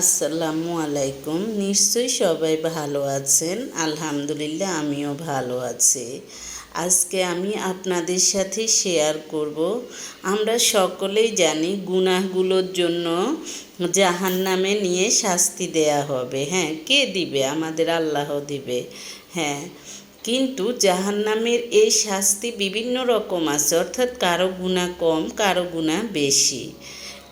আসসালামু আলাইকুম। নিশ্চয়ই সবাই ভালো আছেন। আলহামদুলিল্লাহ, আমিও ভালো আছি। আজকে আমি আপনাদের সাথে শেয়ার করব। আমরা সকলেই জানি গুনাহগুলোর জন্য জাহান্নামে নিয়ে শাস্তি দেয়া হবে। হ্যাঁ কে দিবে? আমাদের আল্লাহ দিবে। হ্যাঁ কিন্তু জাহান্নামের এই শাস্তি বিভিন্ন রকম আছে। অর্থাৎ কারও গুণা কম, কারও গুণা বেশি।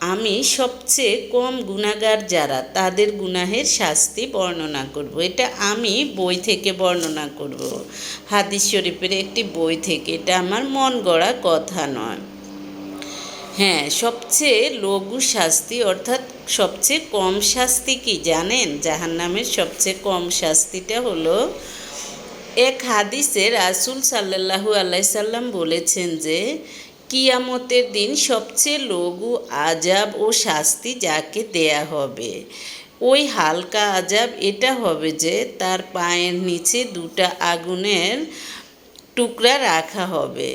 আমি সবচেয়ে কম গুণাগার যারা, তাদের গুনাহের শাস্তি বর্ণনা করব। এটা আমি বই থেকে বর্ণনা করব। হাদিস শরীফের একটি বই থেকে। এটা আমার মন গড়া কথা নয়। হ্যাঁ সবচেয়ে লঘু শাস্তি অর্থাৎ সবচেয়ে কম শাস্তি কি জানেন? জাহান্নামের সবচেয়ে কম শাস্তিটা হলো, এক হাদিসে রাসুল সাল্লাহু আলাইসাল্লাম বলেছেন যে কিয়ামতের দিন সবচেয়ে লঘু আজাব ও শাস্তি যাকে দেয়া হবে। ওই হালকা আজাব এটা হবে যে, তার পায়ের নিচে দুটা আগুনের টুকরা রাখা হবে।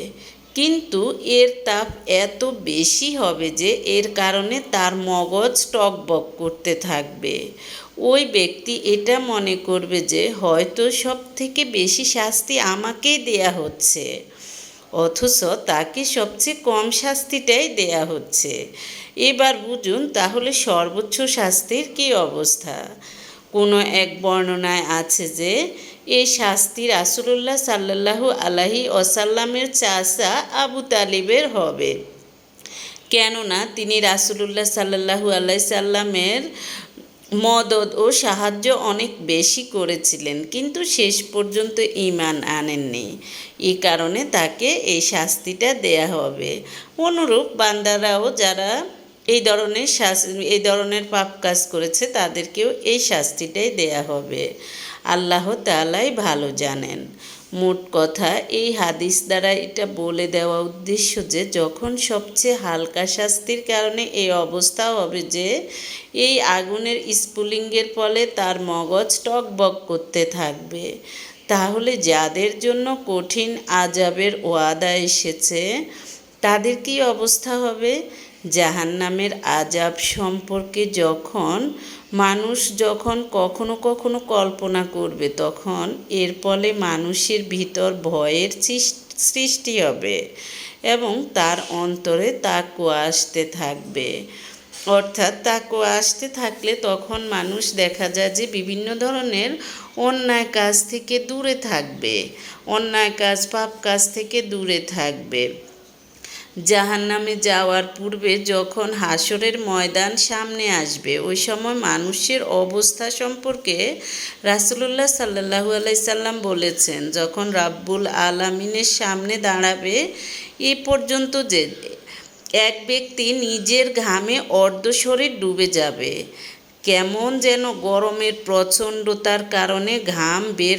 কিন্তু এর তাপ এত বেশি হবে যে, এর কারণে তার মগজ টকবক করতে থাকবে। ওই ব্যক্তি এটা মনে করবে যে, হয়তো সব থেকে বেশি শাস্তি আমাকেই দেয়া হচ্ছে। অথচ তাকে সবচেয়ে কম শাস্তিটাই দেয়া হচ্ছে। এবার বুঝুন তাহলে সর্বোচ্চ শাস্তির কী অবস্থা? কোনো এক বর্ণনায় আছে যে এই শাস্তি রাসুলুল্লাহ সাল্লাহু আলাহি ওসাল্লামের চাষা আবু তালিবের হবে। কেননা তিনি রাসুলুল্লাহ সাল্লাহু আলাই সাল্লামের মদত ও সাহায্য অনেক বেশি করেছিলেন, কিন্তু শেষ পর্যন্ত ইমান আনেননি। এই কারণে তাকে এই শাস্তিটা দেয়া হবে। অনুরূপ বান্দারাও যারা এই ধরনের এই ধরনের পাপ কাজ করেছে, তাদেরকেও এই শাস্তিটাই দেয়া হবে। আল্লাহ তালাই ভালো জানেন। মোট কথা, এই হাদিস দ্বারা এটা বলে দেওয়া উদ্দেশ্য যে, যখন সবচেয়ে হালকা শাস্তির কারণে এই অবস্থা হবে যে, এই আগুনের স্পুলিঙ্গের ফলে তার মগজ টকবক করতে থাকবে। তাহলে যাদের জন্য কঠিন আজাবের ওয়াদা এসেছে, তাদের কি অবস্থা হবে? জাহান্নামের আজাব সম্পর্কে যখন মানুষ যখন কখনো কখনো কল্পনা করবে, তখন এর ফলে মানুষের ভিতর ভয়ের সৃষ্টি হবে এবং তার অন্তরে তাকুয়া আসতে থাকবে। অর্থাৎ তাকুয়া আসতে থাকলে তখন মানুষ দেখা যায় যে বিভিন্ন ধরনের অন্যায় কাজ থেকে দূরে থাকবে, অন্যায় কাজ পাপ কাজ থেকে দূরে থাকবে। জাহান নামে যাওয়ার পূর্বে যখন হাসরের ময়দান সামনে আসবে, ওই সময় মানুষের অবস্থা সম্পর্কে রাসুলুল্লাহ সাল্লাহু আলাইসাল্লাম বলেছেন, যখন রাব্বুল আলামিনের সামনে দাঁড়াবে, এ পর্যন্ত যে এক ব্যক্তি নিজের ঘামে অর্ধ শরীর ডুবে যাবে। কেমন যেন গরমের প্রচণ্ডতার কারণে ঘাম বের